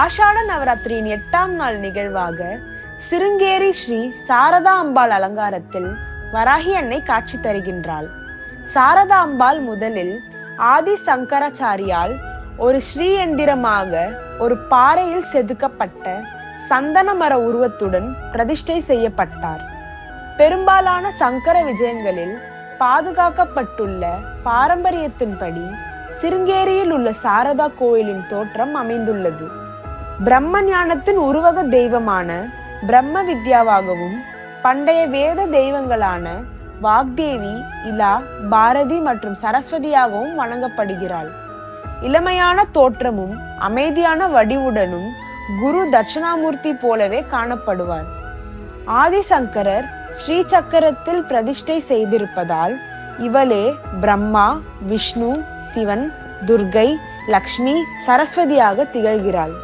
ஆஷாட நவராத்திரியின் எட்டாம் நாள் நிகழ்வாக சிருங்கேரி ஸ்ரீ சாரதா அம்பாள் அலங்காரத்தில் வராகி அன்னை காட்சி தருகின்றாள். சாரதா அம்பாள் முதலில் ஆதி சங்கராச்சாரியால் ஒரு ஸ்ரீ எந்திரமாக ஒரு பாறையில் செதுக்கப்பட்ட சந்தன மர உருவத்துடன் பிரதிஷ்டை செய்யப்பட்டார். பெரும்பாலான சங்கர விஜயங்களில் பாதுகாக்கப்பட்டுள்ள பாரம்பரியத்தின்படி சிருங்கேரியில் உள்ள சாரதா கோயிலின் தோற்றம் அமைந்துள்ளது. பிரம்ம ஞானத்தின் உருவக தெய்வமான பிரம்ம வித்யாவாகவும் பண்டைய வேத தெய்வங்களான வாக்தேவி இலா பாரதி மற்றும் சரஸ்வதியாகவும் வணங்கப்படுகிறாள். இளமையான தோற்றமும் அமைதியான வடிவுடனும் குரு தட்சிணாமூர்த்தி போலவே காணப்படுவார். ஆதிசங்கரர் ஸ்ரீ சக்கரத்தில் பிரதிஷ்டை செய்திருப்பதால் இவளே பிரம்மா விஷ்ணு சிவன் துர்கை லக்ஷ்மி சரஸ்வதியாக திகழ்கிறாள்.